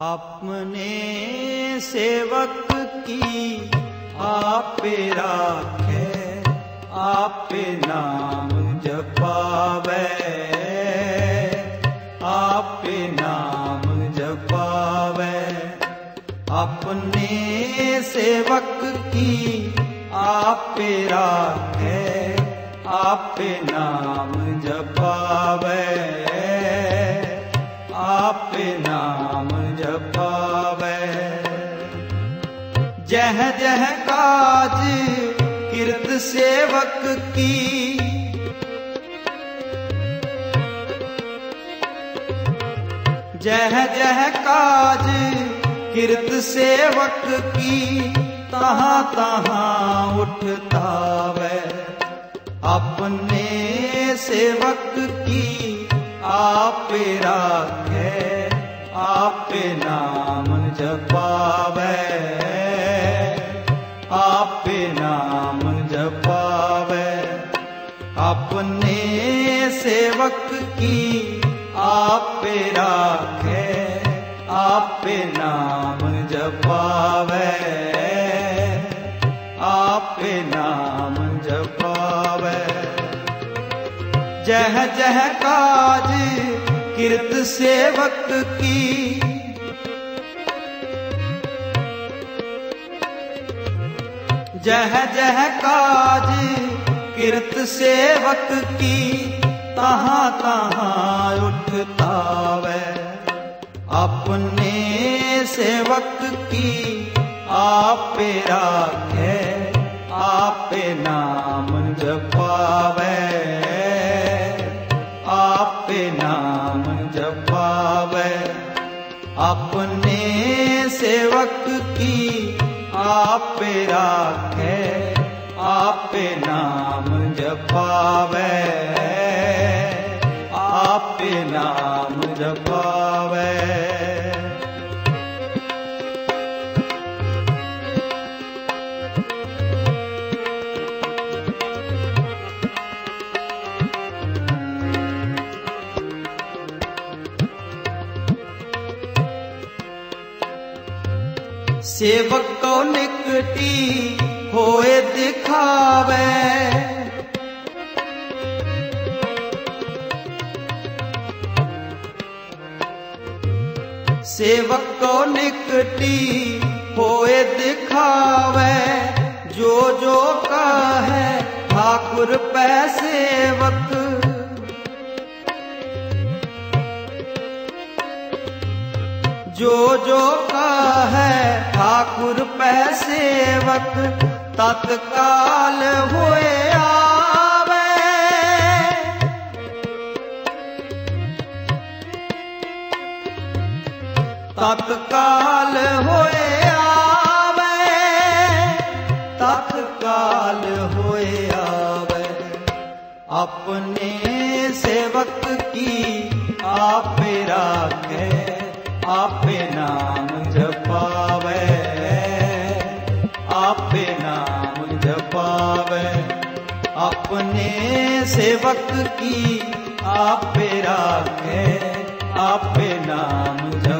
अपने सेवक की आप राखे, आप नाम जपावे आप नाम जपावे अपने सेवक की आप राखे, आप नाम जपावे जह जह काज किरत सेवक की। जह जह काज किरत सेवक की, तहाँ तहाँ उठता वै। अपने सेवक की आप राखे, आप नाम जपावे। अपने सेवक की आप राखे आप नाम जपावे आप नाम जपावे जह जह काज किरत सेवक की, जह जह काज किरत सेवक की तहाँ तहाँ उठता वै। अपने सेवक की आप राखे, आप नाम जपावे। आप नाम जपावे। अपने सेवक की आप राखे आप नाम जपावे आप नाम जपावे सेवक को निकटी होए दिखावे। सेवक को निकटी होए दिखावे। जो जो का है ठाकुर पै सेवक। जो जो का है ठाकुर पै सेवक तत्काल हुए आवे तत्काल हुए आवे तत्काल हुए आवे अपने सेवक नाम जपावे अपने सेवक की आप राखे आप नाम जपावे